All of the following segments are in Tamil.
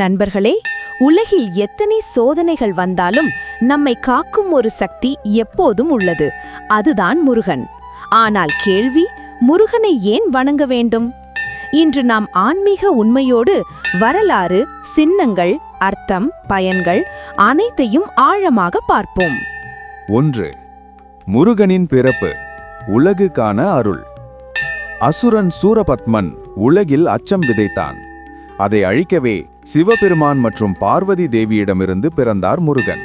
நண்பர்களே உலகில் எத்தனை சோதனைகள் வந்தாலும் நம்மை காக்கும் ஒரு சக்தி எப்போதும் உள்ளது. அதுதான் முருகன். ஆனால் கேள்வி முருகனை ஏன் வணங்க வேண்டும்? இன்று நாம் ஆன்மீக உண்மையோடு வரலாறு சின்னங்கள் அர்த்தம் பயன்கள் அனைத்தையும் ஆழமாக பார்ப்போம். ஒன்று முருகனின் பிறப்பு உலகுக்கான அருள். அசுரன் சூரபத்மன் உலகில் அச்சம் விதைத்தான். அதை அழிக்கவே சிவபெருமான் மற்றும் பார்வதி தேவியிடமிருந்து பிறந்தார் முருகன்.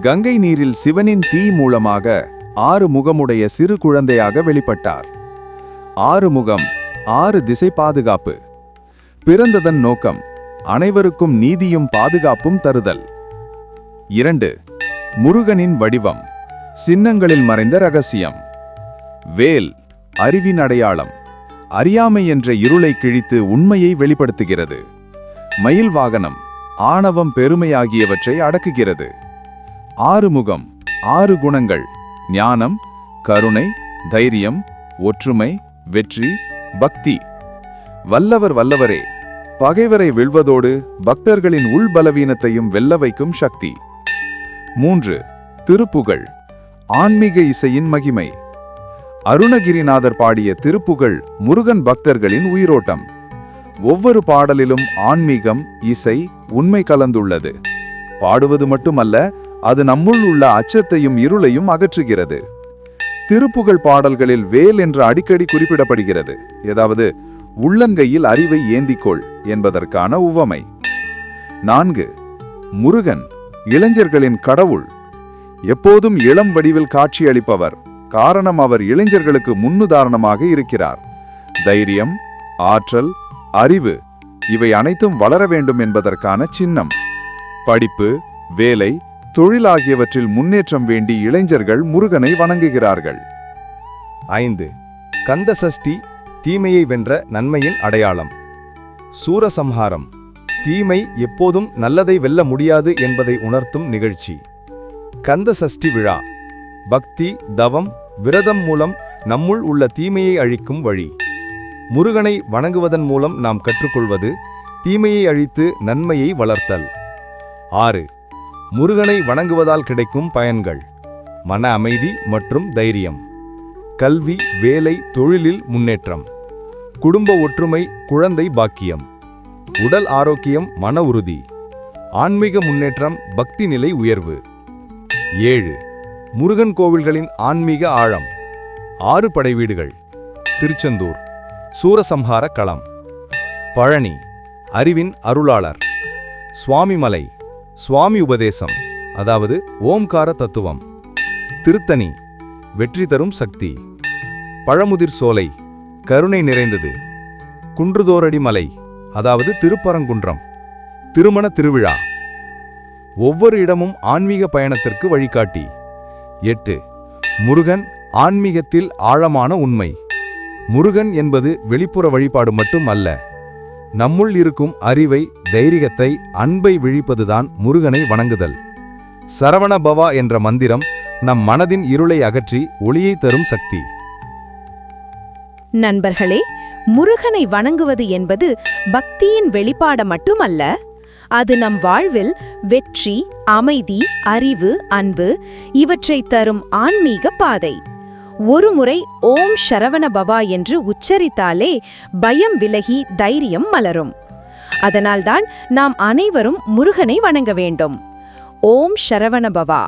கங்கை நீரில் சிவனின் தீ மூலமாக ஆறு முகமுடைய சிறு குழந்தையாக வெளிப்பட்டார். ஆறு முகம் ஆறு திசை பாதுகாப்பு. பிறந்ததன் நோக்கம் அனைவருக்கும் நீதியும் பாதுகாப்பும் தருதல். இரண்டு முருகனின் வடிவம் சின்னங்களில் மறைந்த ரகசியம். வேல் அறிவின் அடையாளம் அறியாமை என்ற இருளை கிழித்து உண்மையை வெளிப்படுத்துகிறது. மயில் வாகனம் ஆணவம் பெருமையாகியவற்றை அடக்குகிறது. ஆறுமுகம் ஆறு குணங்கள் ஞானம் கருணை தைரியம் ஒற்றுமை வெற்றி பக்தி. வல்லவர் வல்லவரே பகைவரை வெல்வதோடு பக்தர்களின் உள்பலவீனத்தையும் வெல்ல வைக்கும் சக்தி. மூன்று திருப்புகழ் ஆன்மீக இசையின் மகிமை. அருணகிரிநாதர் பாடிய திருப்புகழ் முருகன் பக்தர்களின் உயிரோட்டம். ஒவ்வொரு பாடலிலும் ஆன்மீகம் இசை உண்மை கலந்துள்ளது. பாடுவது மட்டுமல்ல அது நம்முள் உள்ள அச்சத்தையும் இருளையும் அகற்றுகிறது. திருப்புகழ் பாடல்களில் வேல் என்று அடிக்கடி குறிப்பிடப்படுகிறது. ஏதாவது உள்ளங்கையில் அறிவை ஏந்திக்கொள் என்பதற்கான உவமை. நான்கு முருகன் இளைஞர்களின் கடவுள். எப்போதும் இளம் வடிவில் காட்சியளிப்பவர். காரணம் அவர் இளைஞர்களுக்கு முன்னுதாரணமாக இருக்கிறார். தைரியம் ஆற்றல் அறிவு இவை அனைத்தும் வளர வேண்டும் என்பதற்கான சின்னம். படிப்பு வேலை தொழில் ஆகியவற்றில் முன்னேற்றம் வேண்டி இளைஞர்கள் முருகனை வணங்குகிறார்கள். ஐந்து. கந்த சஷ்டி தீமையை வென்ற நன்மையின் அடையாளம். சூரசம்ஹாரம். தீமை எப்போதும் நல்லதை வெல்ல முடியாது என்பதை உணர்த்தும் நிகழ்ச்சி. கந்த சஷ்டி விழா. பக்தி தவம் விரதம் மூலம் நம்முள் உள்ள தீமையை அழிக்கும் வழி. முருகனை வணங்குவதன் மூலம் நாம் கற்றுக்கொள்வது தீமையை அழித்து நன்மையை வளர்த்தல். ஆறு. முருகனை வணங்குவதால் கிடைக்கும் பயன்கள். மன அமைதி மற்றும் தைரியம். கல்வி வேலை தொழிலில் முன்னேற்றம். குடும்ப ஒற்றுமை குழந்தை பாக்கியம். உடல் ஆரோக்கியம் மன உறுதி. ஆன்மீக முன்னேற்றம் பக்தி நிலை உயர்வு. ஏழு. முருகன் கோவில்களின் ஆன்மீக ஆழம். ஆறு படை வீடுகள். திருச்செந்தூர். சூரசம்ஹார களம். பழனி அறிவின் அருளாளர். சுவாமிமலை சுவாமி உபதேசம் அதாவது ஓம்கார தத்துவம். திருத்தணி வெற்றி தரும் சக்தி. பழமுதிர் சோலை கருணை நிறைந்தது. குன்றுதோரடி மலை அதாவது திருப்பரங்குன்றம். திருமண திருவிழா. ஒவ்வொரு இடமும் ஆன்மீக பயணத்திற்கு வழிகாட்டி. எட்டு முருகன் ஆன்மீகத்தில் ஆழமான உண்மை. முருகன் என்பது வெளிப்புற வழிபாடு மட்டும் அல்ல. நம்முள் இருக்கும் அறிவை தைரியத்தை அன்பை விழிப்பதுதான் முருகனை வணங்குதல். சரவண பவா என்ற மந்திரம் நம் மனதின் இருளை அகற்றி ஒளியை தரும் சக்தி. நண்பர்களே முருகனை வணங்குவது என்பது பக்தியின் வெளிப்பாடு மட்டுமல்ல அது நம் வாழ்வில் வெற்றி அமைதி அறிவு அன்பு இவற்றை தரும் ஆன்மீக பாதை. ஒருமுறை ஓம் சரவண பவா என்று உச்சரித்தாலே பயம் விலகி தைரியம் மலரும். அதனால்தான் நாம் அனைவரும் முருகனை வணங்க வேண்டும். ஓம் சரவண பவா.